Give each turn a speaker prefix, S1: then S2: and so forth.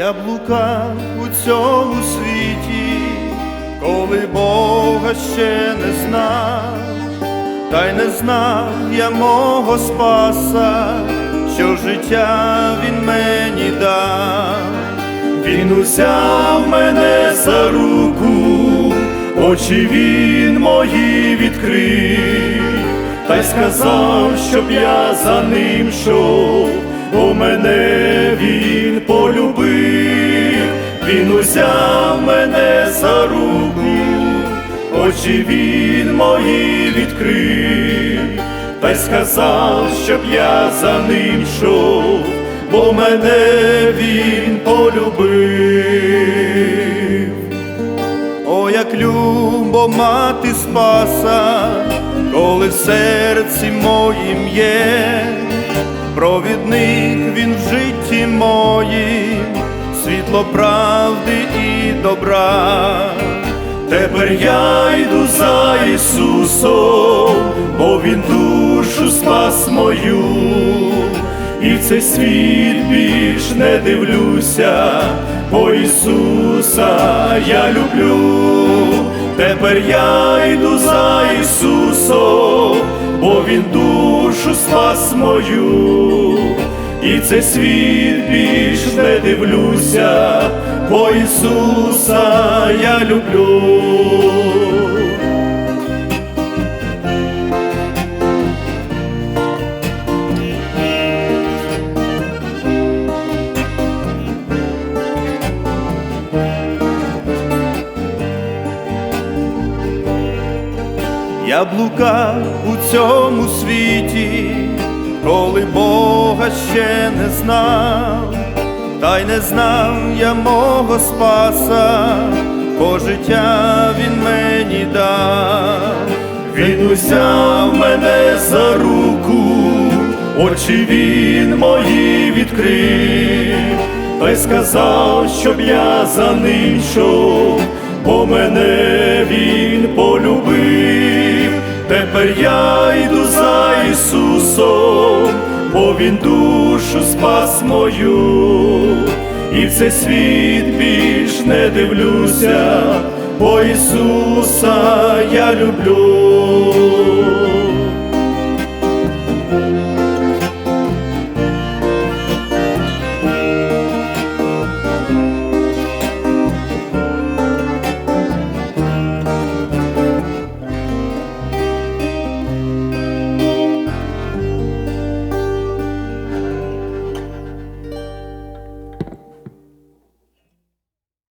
S1: Я блукав у цьому світі, коли Бога ще не знав, та й не знав я мого Спаса, що життя Він мені дав. Він узяв мене за руку, очі він мої відкрив, та й сказав, щоб я за ним йшов, бо мене він він узяв мене за руку, очі він мої відкрив, та й сказав, щоб я за ним йшов, бо мене він полюбив. О, як любо мати спаса, коли в серці моїм є, провідник він в житті моїм, світло правди і добра. Тепер я йду за Ісусом, бо Він душу спас мою, і в цей світ більш не дивлюся, бо Ісуса я люблю. Тепер я йду за Ісусом, бо Він душу спас мою, і цей світ більш дивлюся, бо Ісуса я люблю. Я блукав у цьому світі, коли Бога ще не знав, та й не знав я мого Спаса, бо життя Він мені дав. Він узяв мене за руку, очі він мої відкрив, та й сказав, щоб я за ним йшов, бо мене він полюбив. Тепер я йду за Ісусом, Він душу спас мою, і в цей світ більш не дивлюся, бо Ісуса я люблю.